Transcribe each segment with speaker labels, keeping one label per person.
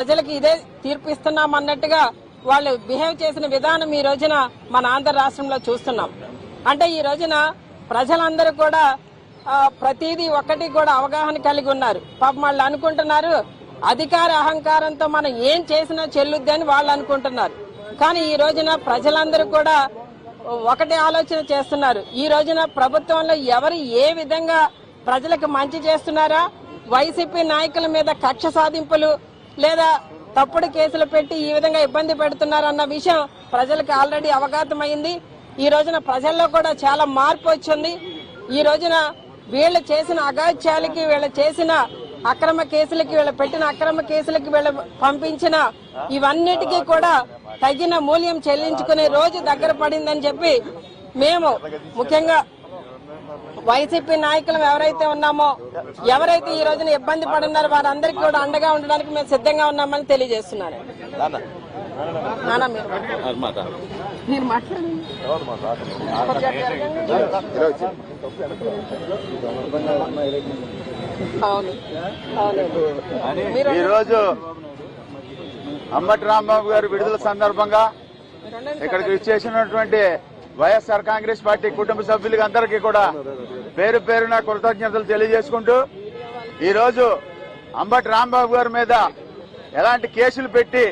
Speaker 1: ప్రజలకు ఇదే తీర్పు ఇస్తున్నాం అన్నట్టుగా వాళ్ళు బిహేవ్ చేసిన విధానం ఈ రోజున మన ఆంధ్ర రాష్ట్రంలో చూస్తున్నాం. అంటే ఈ రోజున ప్రజలందరూ కూడా ప్రతిదీ ఒక్కటి కూడా అవగాహన కలిగి ఉన్నారు. పాపం వాళ్ళు అనుకుంటున్నారు అధికార అహంకారంతో మనం ఏం చేసినా చెల్లుద్ది అని వాళ్ళు అనుకుంటున్నారు. కానీ ఈ రోజున ప్రజలందరూ కూడా ఒకటే ఆలోచన చేస్తున్నారు. ఈ రోజున ప్రభుత్వంలో ఎవరు ఏ విధంగా ప్రజలకు మంచి చేస్తున్నారా? వైసీపీ నాయకుల మీద కక్ష సాధింపులు లేదా తప్పుడు కేసులు పెట్టి ఈ విధంగా ఇబ్బంది పెడుతున్నారన్న విషయం ప్రజలకు ఆల్రెడీ అవగతమైంది ఈ రోజున ప్రజల్లో కూడా చాలా మార్పు వచ్చింది. ఈ రోజున వీళ్ళు చేసిన అగాత్యాలకి వీళ్ళు చేసిన అక్రమ కేసులకి వీళ్ళు పెట్టిన అక్రమ కేసులకి వీళ్ళు పంపించిన ఇవన్నిటికీ కూడా తగిన మూల్యం చెల్లించుకునే రోజు దగ్గర పడిందని చెప్పి మేము ముఖ్యంగా వైసీపీ నాయకులు ఎవరైతే ఉన్నామో ఎవరైతే ఈ రోజున ఇబ్బంది పడున్నారో వారందరికీ కూడా అండగా ఉండడానికి మేము సిద్ధంగా ఉన్నామని తెలియజేస్తున్నాను. మీరు.
Speaker 2: ఈరోజు అంబటి రాంబాబు గారి విడుదల సందర్భంగా ఇక్కడికి విచ్చేసినటువంటి వైఎస్ఆర్ కాంగ్రెస్ పార్టీ కుటుంబ సభ్యులకి అందరికీ కూడా పేరు పేరున కృతజ్ఞతలు తెలియజేసుకుంటూ ఈరోజు అంబటి రాంబాబు గారి మీద ఎలాంటి కేసులు పెట్టి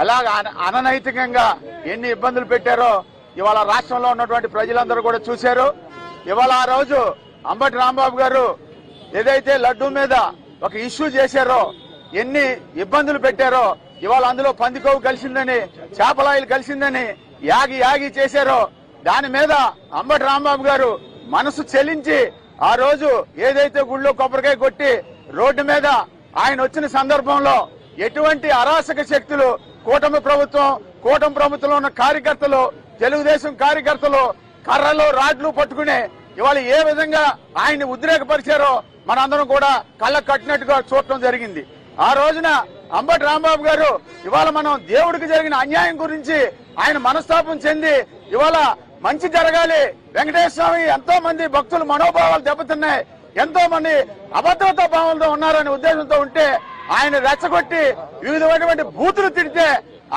Speaker 2: ఎలాగ అన- అననైతికంగా ఎన్ని ఇబ్బందులు పెట్టారో ఇవాళ రాష్ట్రంలో ఉన్నటువంటి ప్రజలందరూ కూడా చూశారు. ఇవాళ ఆ రోజు అంబటి రాంబాబు గారు ఏదైతే లడ్డూ మీద ఒక ఇష్యూ చేశారో ఎన్ని ఇబ్బందులు పెట్టారో ఇవాళ అందులో పందికోవు కలిసిందని చేపలాయిలు కలిసిందని యాగి యాగి చేశారో దాని మీద అంబటి రాంబాబు గారు మనసు చెల్లించి ఆ రోజు ఏదైతే గుళ్ళో కొబ్బరికాయ కొట్టి రోడ్డు మీద ఆయన వచ్చిన సందర్భంలో ఎటువంటి అరాచక శక్తులు కూటమి ప్రభుత్వం కూటమి ప్రభుత్వంలో ఉన్న కార్యకర్తలు తెలుగుదేశం కార్యకర్తలు కర్రలు రాడ్లు పట్టుకుని ఇవాళ ఏ విధంగా ఆయన్ని ఉద్రేకపరిచారో మనందరం కూడా కళ్ళ కట్టినట్టుగా చూడటం జరిగింది. ఆ రోజున అంబటి రాంబాబు గారు ఇవాళ మనం దేవుడికి జరిగిన అన్యాయం గురించి ఆయన మనస్తాపం చెంది ఇవాళ మంచి జరగాలి. వెంకటేశ్వర స్వామి ఎంతో మంది భక్తుల మనోభావాలు దెబ్బతిన్నాయి. ఎంతో మంది అభద్రతా భావంతో ఉన్నారనే ఉద్దేశంతో ఉంటే ఆయన రెచ్చగొట్టి వివిధమైనటువంటి బూతులు తిడితే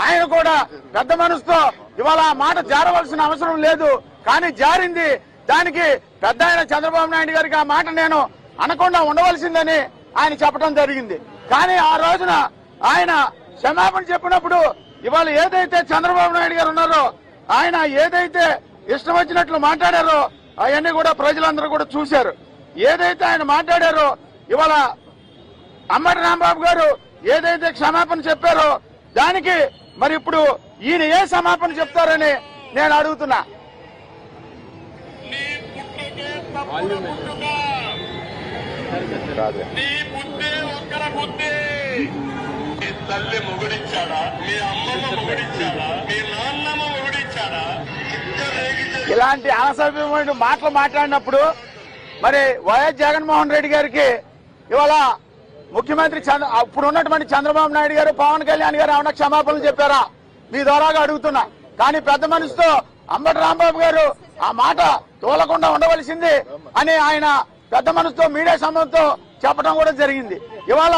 Speaker 2: ఆయన కూడా పెద్ద మనసుతో ఇవాళ ఆ మాట జారవలసిన అవసరం లేదు. కానీ జారింది. దానికి పెద్ద ఆయన చంద్రబాబు నాయుడు గారికి ఆ మాట నేను అనకుండా ఉండవలసిందని ఆయన చెప్పడం జరిగింది. కానీ ఆ రోజున ఆయన క్షమాపణ చెప్పినప్పుడు ఇవాళ ఏదైతే చంద్రబాబు నాయుడు గారు ఉన్నారో ఆయన ఏదైతే ఇష్టం వచ్చినట్లు మాట్లాడారో అవన్నీ కూడా ప్రజలందరూ కూడా చూశారు. ఏదైతే ఆయన మాట్లాడారో ఇవాళ అమ్మటి రాంబాబు గారు ఏదైతే క్షమాపణ చెప్పారో దానికి మరి ఇప్పుడు ఈయన ఏ క్షమాపణ చెప్తారని నేను అడుగుతున్నా.
Speaker 3: నీ తల్లి మొగుడిచ్చాడా? మీ అమ్మమ్మ మొగుడిచ్చాడా? మీ నాన్నమ్మ మొగుడిచ్చాడా?
Speaker 2: ఇలాంటి అసభ్యమైన మాటలు మాట్లాడినప్పుడు మరి వైఎస్ జగన్మోహన్ రెడ్డి గారికి ఇవాళ ముఖ్యమంత్రి చంద్ర అప్పుడు ఉన్నటువంటి చంద్రబాబు నాయుడు గారు పవన్ కళ్యాణ్ గారు ఏమన్నా క్షమాపణలు చెప్పారా? మీ ద్వారాగా అడుగుతున్నా. కానీ పెద్ద మనిషితో అంబటి రాంబాబు గారు ఆ మాట తోలకుండా ఉండవలసింది అని ఆయన పెద్ద మనసుతో మీడియా సంబంధంతో చెప్పడం కూడా జరిగింది. ఇవాళ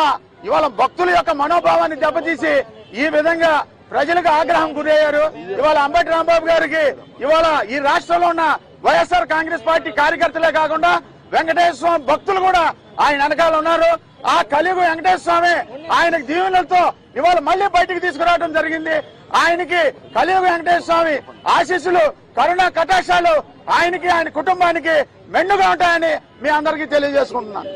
Speaker 2: ఇవాళ భక్తుల యొక్క మనోభావాన్ని దెబ్బతీసి ఈ విధంగా ప్రజలకు ఆగ్రహం గురయ్యారు. ఇవాళ అంబటి రాంబాబు గారికి ఇవాళ ఈ రాష్ట్రంలో ఉన్న వైఎస్ఆర్ కాంగ్రెస్ పార్టీ కార్యకర్తలే కాకుండా వెంకటేశ్వర స్వామి భక్తులు కూడా ఆయన వెనకాల ఉన్నారు. ఆ కలియుగ వెంకటేశ్వర స్వామి ఆయనకు దీవెనలతో ఇవాళ మళ్ళీ బయటికి తీసుకురావడం జరిగింది. ఆయనకి కలియుగ వెంకటేశ్వర స్వామి ఆశీస్సులు కరుణా కటాక్షాలు ఆయనకి ఆయన కుటుంబానికి మెండుగా ఉంటాయని మీ అందరికీ తెలియజేసుకుంటున్నాను.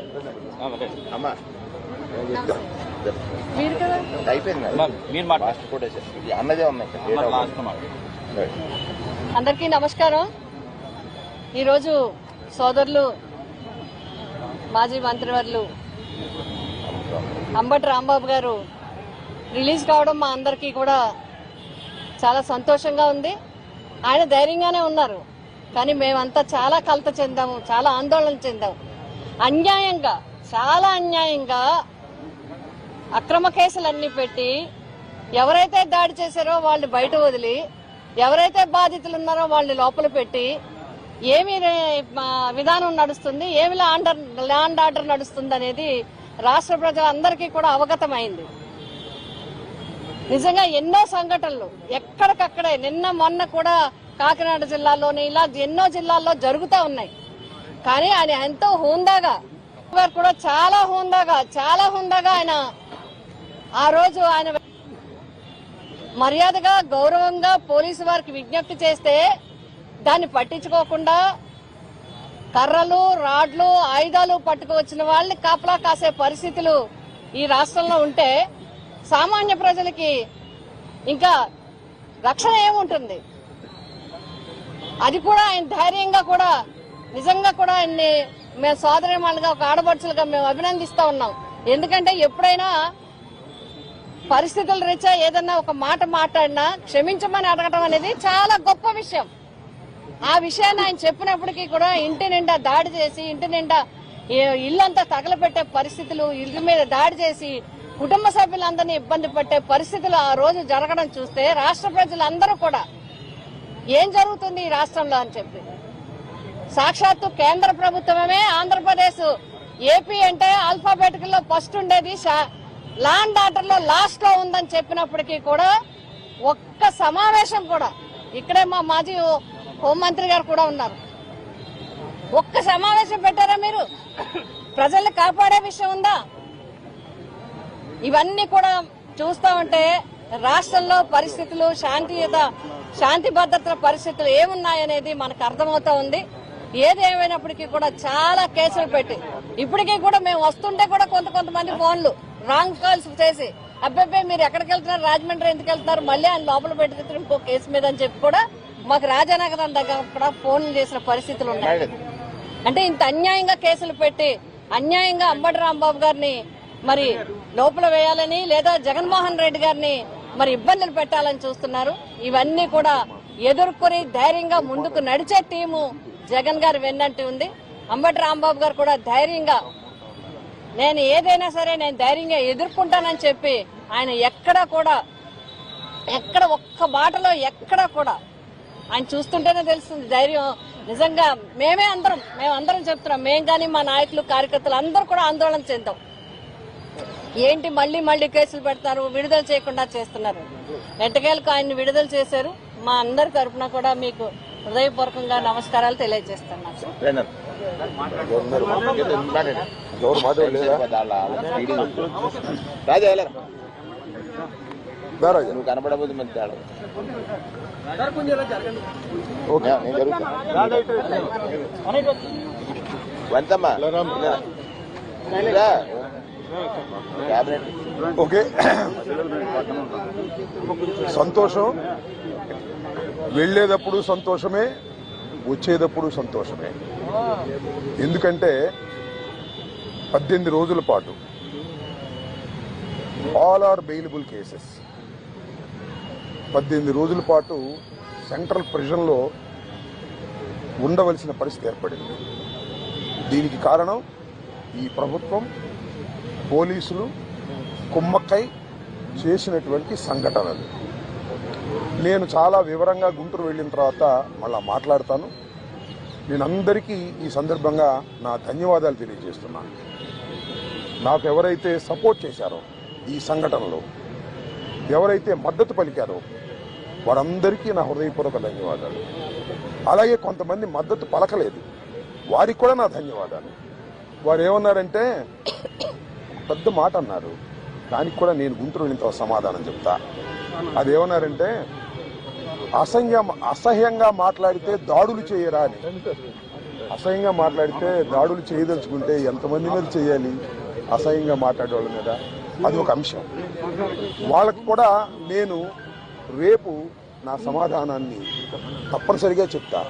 Speaker 4: అందరికీ నమస్కారం. ఈరోజు సోదరులు మాజీ మంత్రివర్యులు అంబటి రాంబాబు గారు రిలీజ్ కావడం మా అందరికీ కూడా చాలా సంతోషంగా ఉంది. ఆయన ధైర్యంగానే ఉన్నారు. కానీ మేమంతా చాలా కలత చెందాము చాలా ఆందోళన చెందాము. అన్యాయంగా చాలా అన్యాయంగా అక్రమ కేసులన్నీ పెట్టి ఎవరైతే దాడి చేశారో వాళ్ళని బయట వదిలి ఎవరైతే బాధితులు ఉన్నారో వాళ్ళని లోపల పెట్టి ఏమి విధానం నడుస్తుంది ఏమి ల్యాండ్ ల్యాండ్ ఆర్డర్ నడుస్తుంది అనేది రాష్ట్ర ప్రజలందరికీ కూడా అవగతమైంది. నిజంగా ఎన్నో సంఘటనలు ఎక్కడికక్కడే నిన్న మొన్న కూడా కాకినాడ జిల్లాలోని ఇలా ఎన్నో జిల్లాల్లో జరుగుతూ ఉన్నాయి. కానీ ఆయన ఎంతో హుందాగా గారు కూడా చాలా హుందాగా చాలా హుందాగా ఆయన ఆ రోజు ఆయన మర్యాదగా గౌరవంగా పోలీసు వారికి విజ్ఞప్తి చేస్తే దాన్ని పట్టించుకోకుండా కర్రలు రాడ్లు ఆయుధాలు పట్టుకువచ్చిన వాళ్ళని కాపలా కాసే పరిస్థితులు ఈ రాష్ట్రంలో ఉంటే సామాన్య ప్రజలకి ఇంకా రక్షణ ఏముంటుంది? అది కూడా ఆయన ధైర్యంగా కూడా నిజంగా కూడా ఆయన్ని మేము సోదరిమాలుగా ఒక ఆడపడుచులుగా మేము అభినందిస్తా ఉన్నాం. ఎందుకంటే ఎప్పుడైనా పరిస్థితుల రీత్యా ఏదన్నా ఒక మాట మాట్లాడినా క్షమించమని అడగటం అనేది చాలా గొప్ప విషయం. ఆ విషయాన్ని ఆయన చెప్పినప్పటికీ కూడా ఇంటి నిండా దాడి చేసి ఇంటి నిండా ఇల్లంతా తగలబెట్టే పరిస్థితులు ఇల్లు మీద దాడి చేసి కుటుంబ సభ్యులందరినీ ఇబ్బంది పెట్టే పరిస్థితులు ఆ రోజు జరగడం చూస్తే రాష్ట్ర ప్రజలందరూ కూడా ఏం జరుగుతుంది ఈ రాష్ట్రంలో? అని చెప్పి. సాక్షాత్తు కేంద్ర ప్రభుత్వమే ఆంధ్రప్రదేశ్. ఏపీ అంటే ఆల్ఫాబెటికల్లో ఫస్ట్ ఉండేది. లాండ్ ఆర్డర్లో లాస్ట్లో ఉందని చెప్పినప్పటికీ కూడా ఒక్క సమావేశం కూడా ఇక్కడే మా మాజీ హోంమంత్రి గారు కూడా ఉన్నారు. ఒక్క సమావేశం పెట్టారా మీరు? ప్రజల్ని కాపాడే విషయం ఉందా? ఇవన్నీ కూడా చూస్తా ఉంటే రాష్ట్రంలో పరిస్థితులు శాంతియుత శాంతి భద్రతల పరిస్థితులు ఏమున్నాయనేది మనకు అర్థమవుతా ఉంది. ఏది ఏమైనప్పటికీ కూడా చాలా కేసులు పెట్టి ఇప్పటికీ కూడా మేము వస్తుంటే కూడా కొంత కొంతమంది ఫోన్లు రాంగ్ కాల్స్ చేసి అబ్బాయి మీరు ఎక్కడికి వెళ్తున్నారు? రాజమండ్రి ఎందుకు వెళ్తున్నారు? మళ్ళీ ఆయన లోపల పెట్టి ఇంకో కేసు మీద అని చెప్పి కూడా మాకు రాజానగరం దగ్గర కూడా ఫోన్లు చేసిన పరిస్థితులు ఉన్నాయి. అంటే ఇంత అన్యాయంగా కేసులు పెట్టి అన్యాయంగా అంబటి రాంబాబు గారిని మరి లోపల వేయాలని లేదా జగన్మోహన్ రెడ్డి గారిని మరి ఇబ్బందులు పెట్టాలని చూస్తున్నారు. ఇవన్నీ కూడా ఎదుర్కొని ధైర్యంగా ముందుకు నడిచే టీము జగన్ గారు వెన్నంటి ఉంది. అంబటి రాంబాబు గారు కూడా ధైర్యంగా నేను ఏదైనా సరే నేను ధైర్యంగా ఎదుర్కొంటానని చెప్పి ఆయన ఎక్కడా కూడా ఎక్కడ ఒక్క బాటలో ఎక్కడా కూడా ఆయన చూస్తుంటేనే తెలుస్తుంది ధైర్యం. నిజంగా మేమే అందరం మేము అందరం చెప్తున్నాం. మేం కానీ మా నాయకులు కార్యకర్తలు అందరూ కూడా ఆందోళన చెందాం. ఏంటి మళ్ళీ మళ్ళీ కేసులు పెడతారు విడుదల చేయకుండా చేస్తున్నారు? ఎట్టకేలకు ఆయన్ని విడుదల చేశారు. మా అందరి తరఫున కూడా మీకు హృదయపూర్వకంగా నమస్కారాలు తెలియజేస్తున్నాను.
Speaker 5: నువ్వు కనపడబోదు మంచి తేడా
Speaker 6: ఓకే
Speaker 5: నేను వంతమ్మా
Speaker 6: ఓకే. సంతోషం. వెళ్ళేటప్పుడు సంతోషమే వచ్చేటప్పుడు సంతోషమే. ఎందుకంటే పద్దెనిమిది రోజుల పాటు ఆల్ ఆర్ బెయిలబుల్ కేసెస్ పద్దెనిమిది రోజుల పాటు సెంట్రల్ ప్రిజన్లో ఉండవలసిన పరిస్థితి ఏర్పడింది. దీనికి కారణం ఈ ప్రభుత్వం పోలీసులు కుమ్మక్కై చేసినటువంటి సంఘటనలు. నేను చాలా వివరంగా గుంటూరు వెళ్ళిన తర్వాత మళ్ళా మాట్లాడతాను. నేను అందరికీ ఈ సందర్భంగా నా ధన్యవాదాలు తెలియజేస్తున్నాను నాకు ఎవరైతే సపోర్ట్ చేశారో ఈ సంఘటనలో ఎవరైతే మద్దతు పలికారో వారందరికీ నా హృదయపూర్వక ధన్యవాదాలు. అలాగే కొంతమంది మద్దతు పలకలేదు. వారికి కూడా నా ధన్యవాదాలు. వారు ఏమన్నారంటే పెద్ద మాట అన్నారు. దానికి కూడా నేను గుంటూరు వెళ్ళిన తర్వాత సమాధానం చెప్తా. అది ఏమన్నారంటే అసహ్య అసహ్యంగా మాట్లాడితే దాడులు చేయరా అని. అసహ్యంగా మాట్లాడితే దాడులు చేయదలుచుకుంటే ఎంతమంది మీద చేయాలి? అసహ్యంగా మాట్లాడేవాళ్ళ మీద. అది ఒక అంశం. వాళ్ళకు కూడా నేను రేపు నా సమాధానాన్ని తప్పనిసరిగా చెప్తా.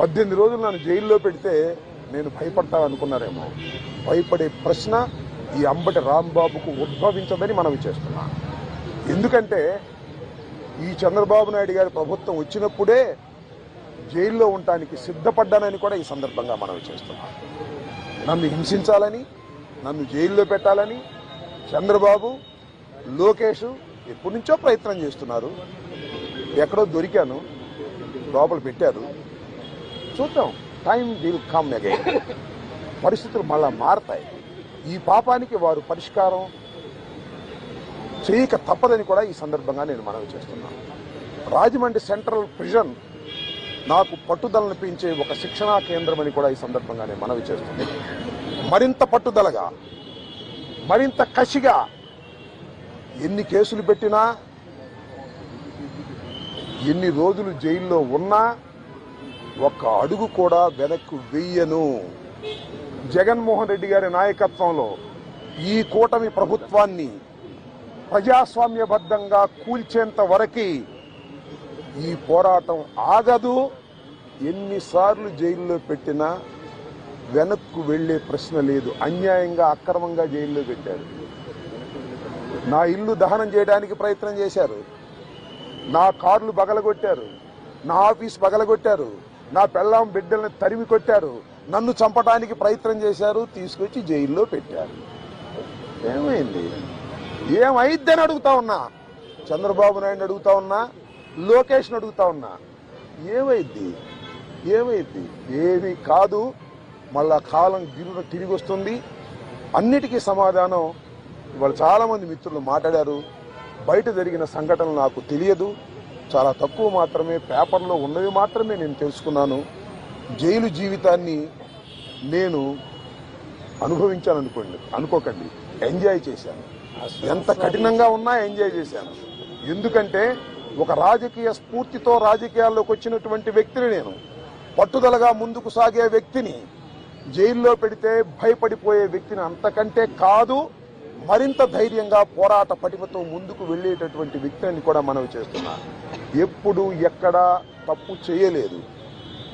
Speaker 6: పద్దెనిమిది రోజులు నన్ను జైల్లో పెడితే నేను భయపడతా అనుకున్నారేమో భయపడే ప్రశ్న ఈ అంబటి రాంబాబుకు ఉద్భవించదని మనం చేస్తున్నాం. ఎందుకంటే ఈ చంద్రబాబు నాయుడు గారి ప్రభుత్వం వచ్చినప్పుడే జైల్లో ఉండటానికి సిద్ధపడ్డానని కూడా ఈ సందర్భంగా మనం చేస్తున్నాం. నన్ను హింసించాలని నన్ను జైల్లో పెట్టాలని చంద్రబాబు లోకేష్ ఎప్పటి నుంచో ప్రయత్నం చేస్తున్నారు. ఎక్కడో దొరికాను లోపల పెట్టారు. చూద్దాం టైం విల్ కమ్ అగైన్. పరిస్థితులు మళ్ళా మారతాయి. ఈ పాపానికి వారు పరిష్కారం చేయక తప్పదని కూడా ఈ సందర్భంగా నేను మనవి చేస్తున్నాను రాజమండ్రి సెంట్రల్ ప్రిజన్ నాకు పట్టుదలను పెంచే ఒక శిక్షణా కేంద్రం అని కూడా ఈ సందర్భంగా నేను మనవి చేస్తుంది మరింత పట్టుదలగా మరింత కసిగా ఎన్ని కేసులు పెట్టినా ఎన్ని రోజులు జైల్లో ఉన్నా ఒక్క అడుగు కూడా వెనక్కు వెయ్యను జగన్మోహన్ రెడ్డి గారి నాయకత్వంలో ఈ కూటమి ప్రభుత్వాన్ని ప్రజాస్వామ్యబద్ధంగా కూల్చేంత వరకు ఈ పోరాటం ఆగదు. ఎన్నిసార్లు జైల్లో పెట్టినా వెనక్కు వెళ్ళే ప్రశ్న లేదు. అన్యాయంగా అక్రమంగా జైల్లో పెట్టారు. నా ఇల్లు దహనం చేయడానికి ప్రయత్నం చేశారు. నా కార్లు బగలగొట్టారు. నా ఆఫీస్ బగలగొట్టారు. నా పెళ్ళాం బిడ్డల్ని తరిమి కొట్టారు. నన్ను చంపడానికి ప్రయత్నం చేశారు. తీసుకొచ్చి జైల్లో పెట్టారు. ఏమైంది? ఏమైద్దని అడుగుతా ఉన్నా? చంద్రబాబు నాయుడు అడుగుతా ఉన్నా? లోకేష్ అడుగుతా ఉన్నా? ఏమైద్ది? ఏమైద్ది? ఏమీ కాదు. మళ్ళా కాలం గిరున తిరిగి వస్తుంది. అన్నిటికీ సమాధానం ఇవాళ చాలామంది మిత్రులు మాట్లాడారు. బయట జరిగిన సంఘటనలు నాకు తెలియదు. చాలా తక్కువ మాత్రమే పేపర్లో ఉన్నవి మాత్రమే నేను తెలుసుకున్నాను. జైలు జీవితాన్ని నేను అనుభవించాలనుకోండి అనుకోకండి. ఎంజాయ్ చేశాను. ఎంత కఠినంగా ఉన్నా ఎంజాయ్ చేశాను. ఎందుకంటే ఒక రాజకీయ స్ఫూర్తితో రాజకీయాల్లోకి వచ్చినటువంటి వ్యక్తిని నేను పట్టుదలగా ముందుకు సాగే వ్యక్తిని జైల్లో పెడితే భయపడిపోయే వ్యక్తిని అంతకంటే కాదు మరింత ధైర్యంగా పోరాట పటిమతో ముందుకు వెళ్ళేటటువంటి వ్యక్తిని కూడా మనవి చేస్తున్నా. ఎప్పుడు ఎక్కడా తప్పు చేయలేదు.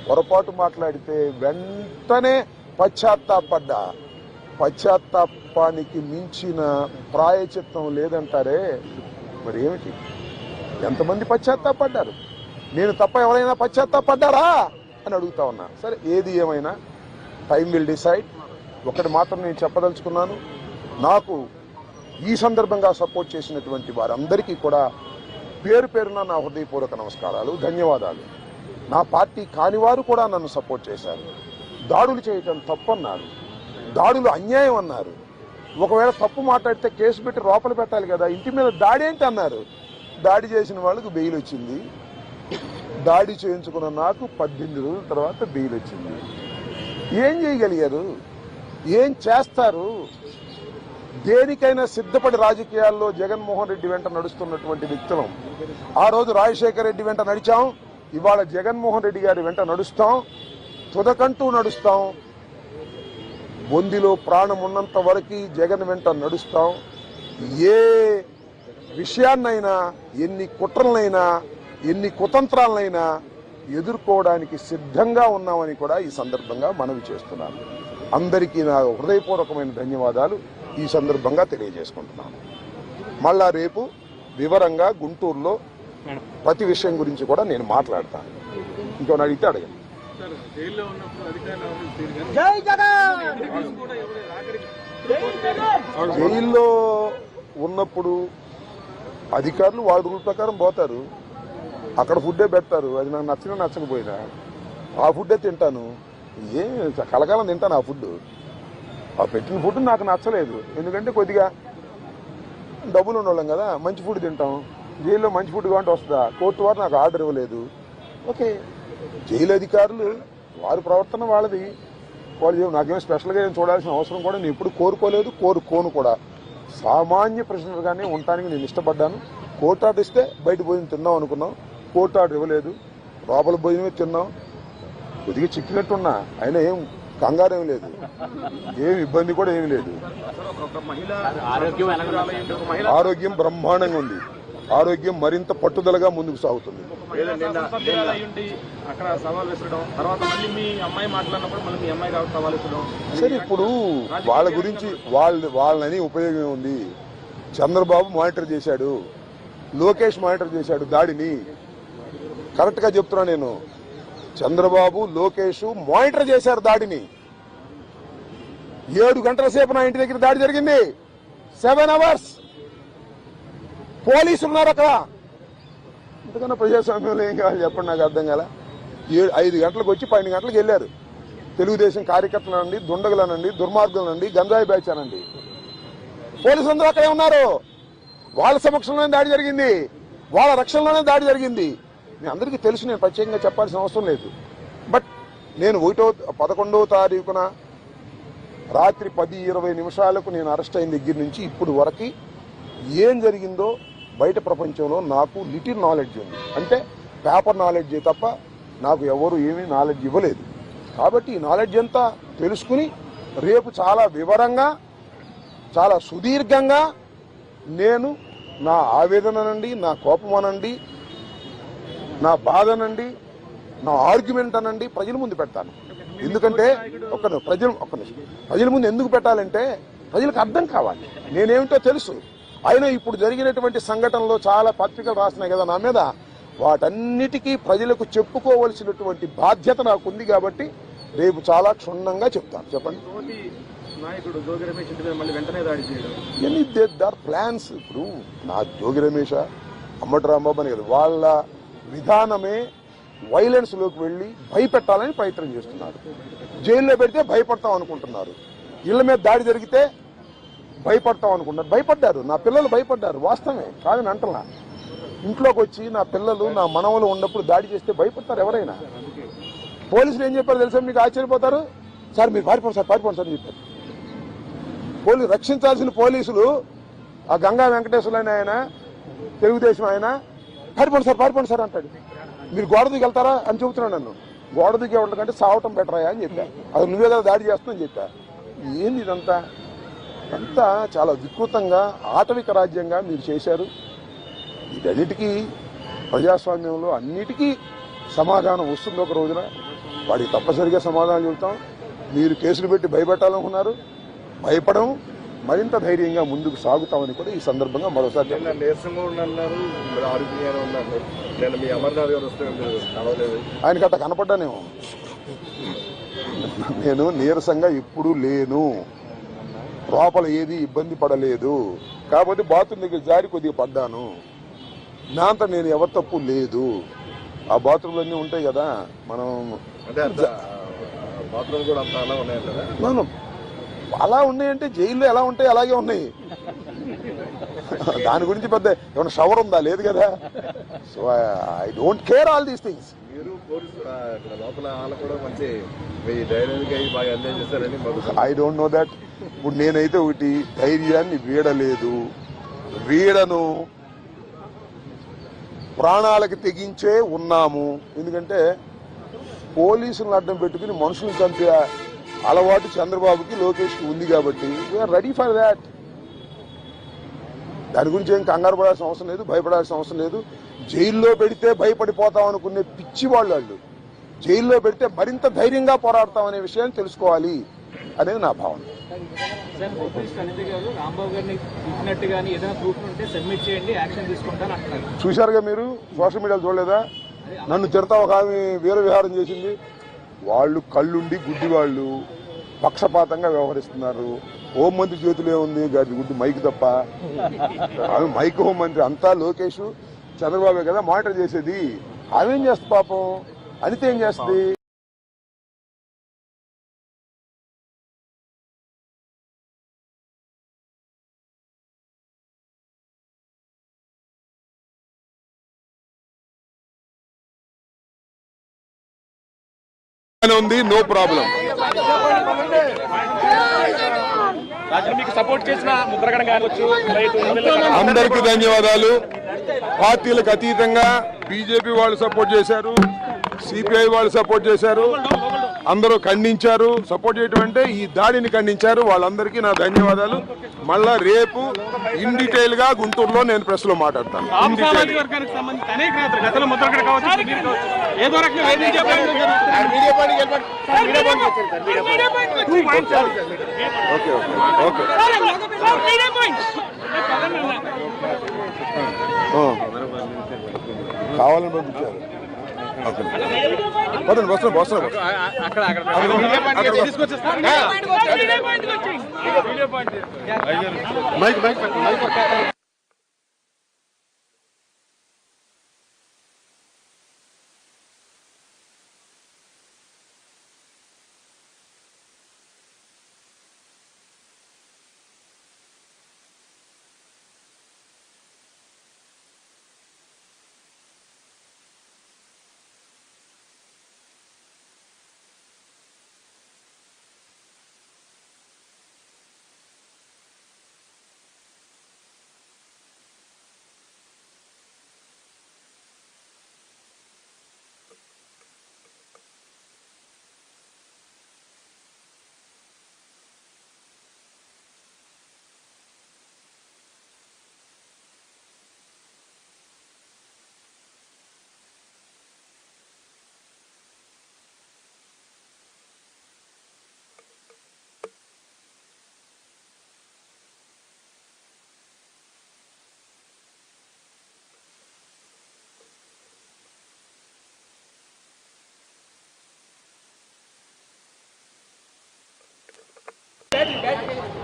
Speaker 6: పొరపాటు మాట్లాడితే వెంటనే పశ్చాత్తాపడ్డా. పశ్చాత్తాపానికి మించిన ప్రాయచిత్తం లేదంటారే? మరి ఏమిటి? ఎంతమంది పశ్చాత్తాపడ్డారు? నేను తప్ప ఎవరైనా పశ్చాత్తాపడ్డారా? అని అడుగుతా ఉన్నా. సరే ఏది ఏమైనా టైం విల్ డిసైడ్. ఒకటి మాత్రం నేను చెప్పదలుచుకున్నాను. నాకు ఈ సందర్భంగా సపోర్ట్ చేసినటువంటి వారందరికీ కూడా పేరు పేరున నా హృదయపూర్వక నమస్కారాలు ధన్యవాదాలు. నా పార్టీ కానివారు కూడా నన్ను సపోర్ట్ చేశారు. దాడులు చేయటం తప్పన్నారు. దాడులు అన్యాయం అన్నారు. ఒకవేళ తప్పు మాట్లాడితే కేసు పెట్టి లోపల పెట్టాలి కదా ఇంటి మీద దాడి ఏంటి అన్నారు. దాడి చేసిన వాళ్ళకు బెయిల్ వచ్చింది. దాడి చేయించుకున్న నాకు పద్దెనిమిది రోజుల తర్వాత బెయిల్ వచ్చింది. ఏం చేయగలిగారు? ఏం చేస్తారు? దేనికైనా సిద్ధపడి రాజకీయాల్లో జగన్మోహన్ రెడ్డి వెంట నడుస్తున్నటువంటి వ్యక్తులం. ఆ రోజు రాజశేఖర రెడ్డి వెంట నడిచాం. ఇవాళ జగన్మోహన్ రెడ్డి గారి వెంట నడుస్తాం. తుదకంటూ నడుస్తాం. బొందిలో ప్రాణం ఉన్నంత వరకు జగన్ వెంట నడుస్తాం. ఏ విషయాన్నైనా ఎన్ని కుట్రలనైనా ఎన్ని కుతంత్రాలనైనా ఎదుర్కోవడానికి సిద్ధంగా ఉన్నామని కూడా ఈ సందర్భంగా మనవి చేస్తున్నాను. అందరికీ నా హృదయపూర్వకమైన ధన్యవాదాలు. ఈ సందర్భంగా తెలియజేసుకుంటున్నాను. మళ్ళా రేపు వివరంగా గుంటూరులో ప్రతి విషయం గురించి కూడా నేను మాట్లాడతాను. ఇంకో అడిగితే అడగండి. జైల్లో ఉన్నప్పుడు అధికారులు వాళ్ళ రూల్ ప్రకారం పోతారు. అక్కడ ఫుడ్డే పెడతారు. అది నాకు నచ్చినా నచ్చకపోయినా ఆ ఫుడ్డే తింటాను. ఏ కలకాలం తింటాను ఆ ఫుడ్ ఆ పెట్టిన ఫుడ్ నాకు నచ్చలేదు. ఎందుకంటే కొద్దిగా డబ్బులు ఉండవాళ్ళం కదా మంచి ఫుడ్ తింటాం. జైల్లో మంచి ఫుడ్ కావాలంటే వస్తుందా? కోర్టు వారు నాకు ఆర్డర్ ఇవ్వలేదు. ఓకే. జైలు అధికారులు వారి ప్రవర్తన వాళ్ళది. వాళ్ళు ఏం- నాకేం స్పెషల్గా ఏం చూడాల్సిన అవసరం కూడా నేను ఎప్పుడు కోరుకోలేదు కోరుకోను కూడా. సామాన్య ప్రశ్నలుగానే ఉండటానికి నేను ఇష్టపడ్డాను. కోర్టు ఆర్డర్ ఇస్తే బయట భోజనం తిందాం అనుకున్నాం. కోర్టు ఆర్డర్ ఇవ్వలేదు. లోపల భోజనమే తిన్నాం. కొద్దిగా చిక్కినట్టున్నా. అయినా ఏం కంగారు ఏం లేదు. ఏం ఇబ్బంది కూడా ఏం లేదు. ఆరోగ్యం బ్రహ్మాండంగా ఉంది. ఆరోగ్యం మరింత పట్టుదలగా ముందుకు సాగుతుంది. సరే ఇప్పుడు వాళ్ళ గురించి వాళ్ళ వాళ్ళని ఉపయోగం ఉంది చంద్రబాబు మానిటర్ చేశాడు లోకేష్ మానిటర్ చేశాడు దాడిని. కరెక్ట్గా చెప్తున్నా నేను. చంద్రబాబు లోకేష్ మానిటర్ చేశారు దాడిని. ఏడు గంటల సేపు నా ఇంటి దగ్గర దాడి జరిగింది. Seven hours. పోలీసు ఉన్నారు అక్కడ? ఎందుకన్నా ప్రజాస్వామ్యంలో ఏం కావాలి చెప్పండి నాకు అర్థం కాల? ఏడు ఐదు గంటలకు వచ్చి పన్నెండు గంటలకు వెళ్ళారు. తెలుగుదేశం కార్యకర్తలనండి దుండగులనండి దుర్మార్గులనండి గంజాయి బ్యాచ్ అనండి పోలీసులందరూ అక్కడే ఉన్నారు. వాళ్ళ సమక్షంలోనే దాడి జరిగింది. వాళ్ళ రక్షణలోనే దాడి జరిగింది. మీ అందరికీ తెలుసు నేను ప్రత్యేకంగా చెప్పాల్సిన అవసరం లేదు. బట్ నేను ఒకటో పదకొండవ తారీఖున రాత్రి పది ఇరవై నిమిషాలకు నేను అరెస్ట్ అయిన దగ్గర నుంచి ఇప్పుడు వరకు ఏం జరిగిందో బయట ప్రపంచంలో నాకు లిటిల్ నాలెడ్జ్ ఉంది. అంటే పేపర్ నాలెడ్జ్ తప్ప నాకు ఎవరు ఏమీ నాలెడ్జ్ ఇవ్వలేదు. కాబట్టి ఈ నాలెడ్జ్ అంతా తెలుసుకుని రేపు చాలా వివరంగా చాలా సుదీర్ఘంగా నేను నా ఆవేదన అనండి నా కోపం అనండి నా బాధ అనండి నా ఆర్గ్యుమెంట్ అనండి ప్రజల ముందు పెడతాను. ఎందుకంటే ఒక ప్రజలు ఒక నిమిషం. ప్రజల ముందు ఎందుకు పెట్టాలంటే ప్రజలకు అర్థం కావాలి. నేనేమిటో తెలుసు. అయినా ఇప్పుడు జరిగినటువంటి సంఘటనలో చాలా పత్రికలు రాసినాయి కదా నా మీద. వాటన్నిటికీ ప్రజలకు చెప్పుకోవలసినటువంటి బాధ్యత నాకు ఉంది కాబట్టి రేపు చాలా క్షుణ్ణంగా చెప్తాను. చెప్పండి.
Speaker 7: నాయకుడు జోగి రమేష్ ఇంటి మీద మళ్ళీ వెంటనే దాడి చేయడం.
Speaker 6: Their plans. ఇప్పుడు నా జోగి రమేష అమ్మటి రాంబాబు అని కదా వాళ్ళ విధానమే వైలెన్స్లోకి వెళ్ళి భయపెట్టాలని ప్రయత్నం చేస్తున్నారు. జైల్లో పెడితే భయపడతాం అనుకుంటున్నారు. ఇళ్ళ మీద దాడి జరిగితే భయపడతాం అనుకుంటున్నారు భయపడ్డారు. నా పిల్లలు భయపడ్డారు. వాస్తవమే. కాదని అంటలా ఇంట్లోకి వచ్చి నా పిల్లలు నా మనవలు ఉన్నప్పుడు దాడి చేస్తే భయపడతారు ఎవరైనా. పోలీసులు ఏం చెప్పారు తెలుసా? మీకు ఆశ్చర్యపోతారు? సార్ మీరు పారిపోండి సార్ పారిపోండి సార్ అని చెప్పారు. పోలీసు రక్షించాల్సిన పోలీసులు ఆ గంగా వెంకటేశ్వర ఆయన తెలుగుదేశం ఆయన పారిపోండి సార్ పారిపోండి సార్ అంటాడు. మీరు గోడ దిగి వెళ్తారా అని చెబుతున్నాను నన్ను. గోడ దిగే ఉండకంటే సావటం బెటరా అని చెప్పా. అది నువ్వే కదా దాడి చేస్తుందని చెప్పా. ఏంది ఇదంతా? అంతా చాలా వికృతంగా ఆటవిక రాజ్యంగా మీరు చేశారు. వీటన్నిటికీ ప్రజాస్వామ్యంలో అన్నిటికీ సమాధానం వస్తుంది ఒక రోజున. వాడికి తప్పనిసరిగా సమాధానం చెబుతాం. మీరు కేసులు పెట్టి భయపెట్టాలనుకున్నారు. భయపడం మరింత ధైర్యంగా ముందుకు సాగుతామని కూడా ఈ సందర్భంగా మరోసారి ఆయనకి అట్ట కనపడ్డానేమో. నేను నీరసంగా ఎప్పుడూ లేను. లోపల ఏది ఇబ్బంది పడలేదు. కాకపోతే బాత్రూమ్ దగ్గర జారి కొద్దిగా పడ్డాను. అంత నేను ఎవరి తప్పు లేదు. ఆ బాత్రూమ్లు అన్నీ ఉంటాయి కదా మనం
Speaker 7: బాత్రూమ్ కూడా అలా
Speaker 6: ఉన్నాయంటే జైల్లో ఎలా ఉంటాయి? అలాగే ఉన్నాయి. దాని గురించి పెద్ద ఏమైనా షవర్ ఉందా? లేదు కదా. So I don't care all these things I don't know that ఇప్పుడు నేనైతే ఒకటి ధైర్యాన్ని వీడలేదు. వీడను ప్రాణాలకి తెగించే ఉన్నాము. ఎందుకంటే పోలీసులను అడ్డం పెట్టుకుని మనుషులను చంపే అలవాటు చంద్రబాబుకి లోకేష్కి ఉంది కాబట్టి వీఆర్ రెడీ ఫర్ దాట్ దాని గురించి ఏం కంగారు పడాల్సిన అవసరం లేదు భయపడాల్సిన అవసరం లేదు. జైల్లో పెడితే భయపడిపోతాం అనుకునే పిచ్చి వాళ్ళు వాళ్ళు. జైల్లో పెడితే మరింత ధైర్యంగా పోరాడతాం అనే విషయాన్ని తెలుసుకోవాలి అనేది నా భావన. చూశారుగా మీరు? సోషల్ మీడియాలో చూడలేదా? నన్ను తిడతా ఒక ఆమె వీర విహారం చేసింది. వాళ్ళు కళ్ళుండి గుడ్డి వాళ్ళు పక్షపాతంగా వ్యవహరిస్తున్నారు. హోం మంత్రి చేతిలో ఉంది గారి గుడ్డు మైక్ తప్ప. మైక్ హోం మంత్రి అంతా లోకేష్ చంద్రబాబు కదా మానిటర్ చేసేది. అవేం చేస్తుంది పాపం? అనిత ఏం చేస్తుంది? ఉంది నో ప్రాబ్లం
Speaker 7: రాత్రి మీకు సపోర్ట్ చేసిన ముద్రగడ కావచ్చు
Speaker 6: అందరికీ ధన్యవాదాలు. పార్టీలకు అతీతంగా బీజేపీ వాళ్ళు సపోర్ట్ చేశారు సిపిఐ వాళ్ళు సపోర్ట్ చేశారు. అందరూ ఖండించారు సపోర్ట్ చేయటం అంటే ఈ దాడిని ఖండించారు. వాళ్ళందరికీ నా ధన్యవాదాలు. మళ్ళా రేపు ఇన్ డీటెయిల్గా గుంటూరులో నేను ప్రెస్లో మాట్లాడతాను. Okay okay okay. కావాలని పంపించారు. వదండి వస్తున్నాం వస్తున్నాం
Speaker 7: అక్కడ అక్కడ
Speaker 6: mic mic mic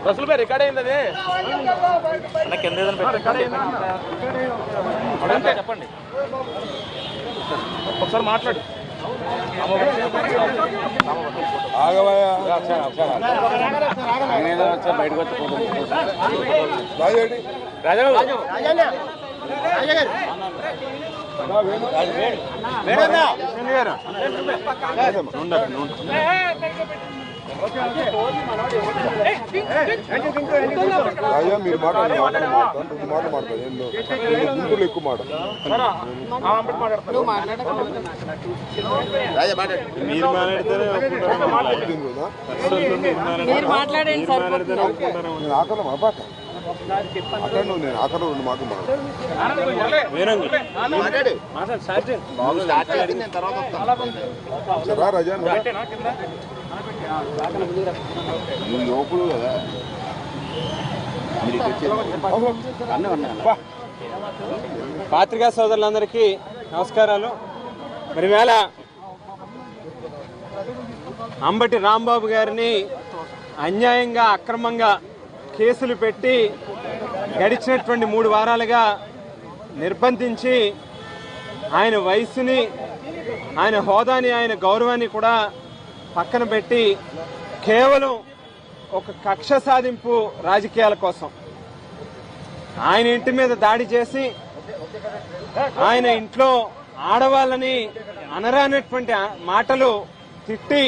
Speaker 7: Rasool bhai record అయింది అది. రికార్డ్ అయింది? అదంతే చెప్పండి. ఒకసారి మాట్లాడు.
Speaker 6: రాజేడి రాజా మీరు మాట్లాడండి మాట్లాడి మాట్లాడతాను రెండు మాటలు మాట్లాడతాను ఎన్నో రెండు గుంపులు ఎక్కువ మాట?
Speaker 4: మీరు
Speaker 6: నేను ఆకలి మాపాక అక్కడ నువ్వు నేను ఆకలి రెండు మాటలు మాట్లాడు. రాజా నువ్వు కదా.
Speaker 8: పాత్రికా సోదరులందరికీ నమస్కారాలు. మరి వేళ అంబటి రాంబాబు గారిని అన్యాయంగా అక్రమంగా కేసులు పెట్టి గడిచినటువంటి మూడు వారాలుగా నిర్బంధించి ఆయన వయసుని ఆయన హోదాని ఆయన గౌరవాన్ని కూడా పక్కన పెట్టి కేవలం ఒక కక్ష సాధింపు రాజకీయాల కోసం. ఆయన ఇంటి మీద దాడి చేసి ఆయన ఇంట్లో ఆడవాళ్ళని అనరానటువంటి మాటలు తిట్టి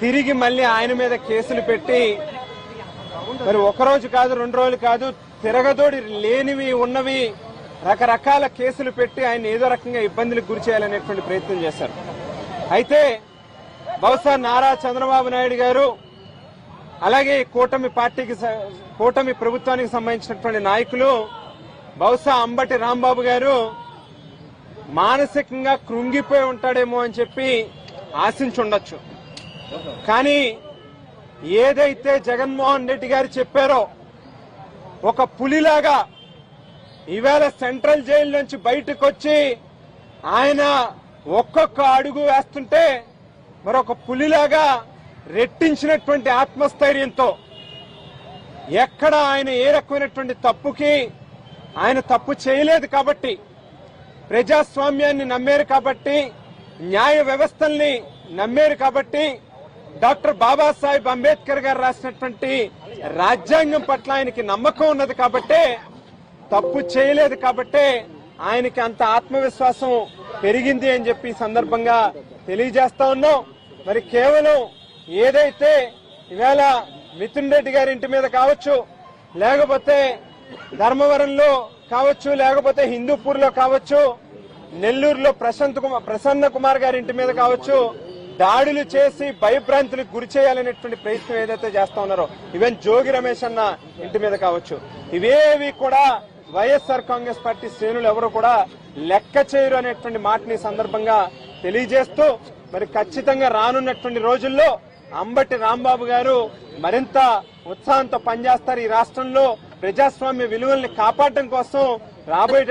Speaker 8: తిరిగి మళ్ళీ ఆయన మీద కేసులు పెట్టి మరి ఒక రోజు కాదు రెండు రోజులు కాదు తిరగదోడి లేనివి ఉన్నవి రకరకాల కేసులు పెట్టి ఆయన ఏదో రకంగా ఇబ్బందులకు గురి చేయాలనేటువంటి ప్రయత్నం చేశారు. అయితే బహుశా నారా చంద్రబాబు నాయుడు గారు అలాగే కూటమి పార్టీకి కూటమి ప్రభుత్వానికి సంబంధించినటువంటి నాయకులు బహుశా అంబటి రాంబాబు గారు మానసికంగా కృంగిపోయి ఉంటాడేమో అని చెప్పి ఆశించుండొచ్చు. కానీ ఏదైతే జగన్మోహన్ రెడ్డి గారు చెప్పారో ఒక పులిలాగా ఈవేళ సెంట్రల్ జైలు నుంచి బయటకు వచ్చి ఆయన ఒక్కొక్క అడుగు వేస్తుంటే మరొక పులిలాగా రెట్టించినటువంటి ఆత్మస్థైర్యంతో ఎక్కడ ఆయన ఏ రకమైనటువంటి తప్పుకి ఆయన తప్పు చేయలేదు కాబట్టి ప్రజాస్వామ్యాన్ని నమ్మారు కాబట్టి న్యాయ వ్యవస్థల్ని నమ్మారు కాబట్టి డాక్టర్ బాబాసాహెబ్ అంబేద్కర్ గారు రాసినటువంటి రాజ్యాంగం పట్ల ఆయనకి నమ్మకం ఉన్నది కాబట్టే తప్పు చేయలేదు కాబట్టే ఆయనకి అంత ఆత్మవిశ్వాసం పెరిగింది అని చెప్పి సందర్భంగా తెలియజేస్తా ఉన్నాం. మరి కేవలం ఏదైతే ఇవాళ మిథున్ రెడ్డి గారి ఇంటి మీద కావచ్చు లేకపోతే ధర్మవరంలో కావచ్చు లేకపోతే హిందూపూర్లో కావచ్చు నెల్లూరులో ప్రశాంత్ కుమార్ ప్రసన్న కుమార్ గారి ఇంటి మీద కావచ్చు దాడులు చేసి భయభ్రాంతులకు గురి చేయాలనేటువంటి ప్రయత్నం ఏదైతే చేస్తా ఉన్నారో ఈవెన్ జోగి రమేష్ అన్న ఇంటి మీద కావచ్చు ఇవేవి కూడా వైఎస్ఆర్ కాంగ్రెస్ పార్టీ శ్రేణులు ఎవరు కూడా లెక్క చేయరు అనేటువంటి మాటని సందర్భంగా తెలియజేస్తూ మరి ఖచ్చితంగా రానున్నటువంటి రోజుల్లో అంబటి రాంబాబు గారు మరింత ఉత్సాహంతో పనిచేస్తారు ఈ రాష్ట్రంలో ప్రజాస్వామ్య విలువల్ని కాపాడడం కోసం రాబోయే